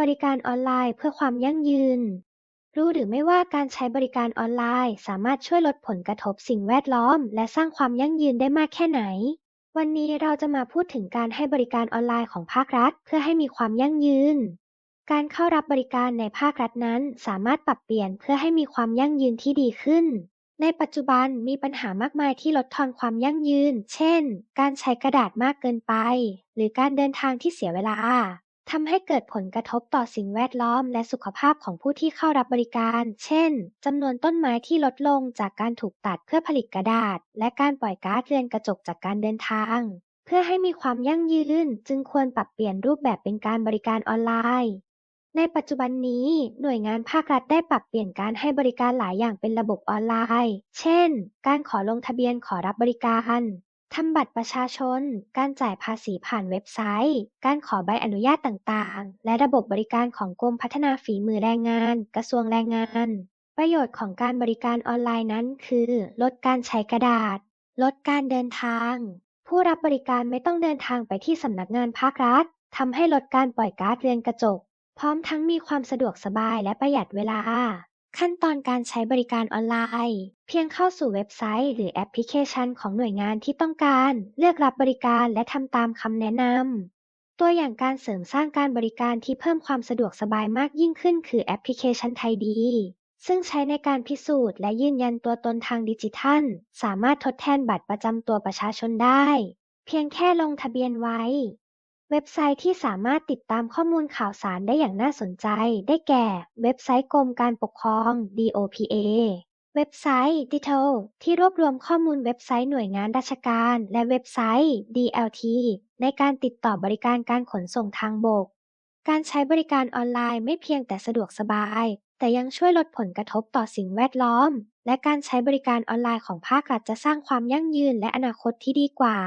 บริการออนไลน์เพื่อความยั่งยืน รู้หรือไม่ว่าการใช้บริการออนไลน์สามารถช่วยลดผลกระทบสิ่งแวดล้อม และสร้างความยั่งยืนได้มากแค่ไหน วันนี้เราจะมาพูดถึงการให้บริการออนไลน์ของภาครัฐ เพื่อให้มีความยั่งยืน การเข้ารับบริการในภาครัฐนั้น สามารถปรับเปลี่ยนเพื่อให้มีความยั่งยืนที่ดีขึ้นในปัจจุบันมีปัญหามากมายที่ลดทอนความยั่งยืน เช่น การใช้กระดาษมากเกินไป หรือการเดินทางที่เสียเวลา ทำให้เกิดผลกระทบต่อสิ่งแวดล้อมและสุขภาพของผู้ที่เข้ารับบริการ เช่น จำนวนต้นไม้ที่ลดลงจากการถูกตัดเพื่อผลิตกระดาษ และการปล่อยก๊าซเรือนกระจกจากการเดินทาง เพื่อให้มีความยั่งยืน จึงควรปรับเปลี่ยนรูปแบบเป็นการบริการออนไลน์ ในปัจจุบันนี้ หน่วยงานภาครัฐได้ปรับเปลี่ยนการให้บริการหลายอย่างเป็นระบบออนไลน์ เช่น การขอลงทะเบียนขอรับบริการ ทำบัตรประชาชน การจ่ายภาษีผ่านเว็บไซต์ การขอใบอนุญาตต่างๆ และระบบบริการของกรมพัฒนาฝีมือแรงงาน กระทรวงแรงงาน ประโยชน์ของการบริการออนไลน์นั้นคือ ลดการใช้กระดาษ ลดการเดินทาง ผู้รับบริการไม่ต้องเดินทางไปที่สำนักงานภาครัฐทำให้ลดการปล่อยก๊าซเรือนกระจก พร้อมทั้งมีความสะดวกสบายและประหยัดเวลา ขั้นตอนการใช้บริการออนไลน์ เพียงเข้าสู่เว็บไซต์ หรือแอปพลิเคชันของหน่วยงานที่ต้องการ เลือกรับบริการและทำตามคำแนะนำ ตัวอย่างการเสริมสร้างการบริการที่เพิ่มความสะดวกสบายมากยิ่งขึ้น คือแอปพลิเคชันไทยดี ซึ่งใช้ในการพิสูจน์และยืนยันตัวตนทางดิจิทัล สามารถทดแทนบัตรประจำตัวประชาชนได้ เพียงแค่ลงทะเบียนไว้ เว็บไซต์ที่สามารถติดตามข้อมูลข่าวสารได้อย่างน่าสนใจ ได้แก่ เว็บไซต์กรมการปกครอง DOPA เว็บไซต์ DITL ที่รวบรวมข้อมูลเว็บไซต์หน่วยงานราชการ และเว็บไซต์ DLT ในการติดต่อบริการการขนส่งทางบก การใช้บริการออนไลน์ไม่เพียงแต่สะดวกสบาย แต่ยังช่วยลดผลกระทบต่อสิ่งแวดล้อม และการใช้บริการออนไลน์ของภาครัฐจะสร้างความยั่งยืนและอนาคตที่ดีกว่า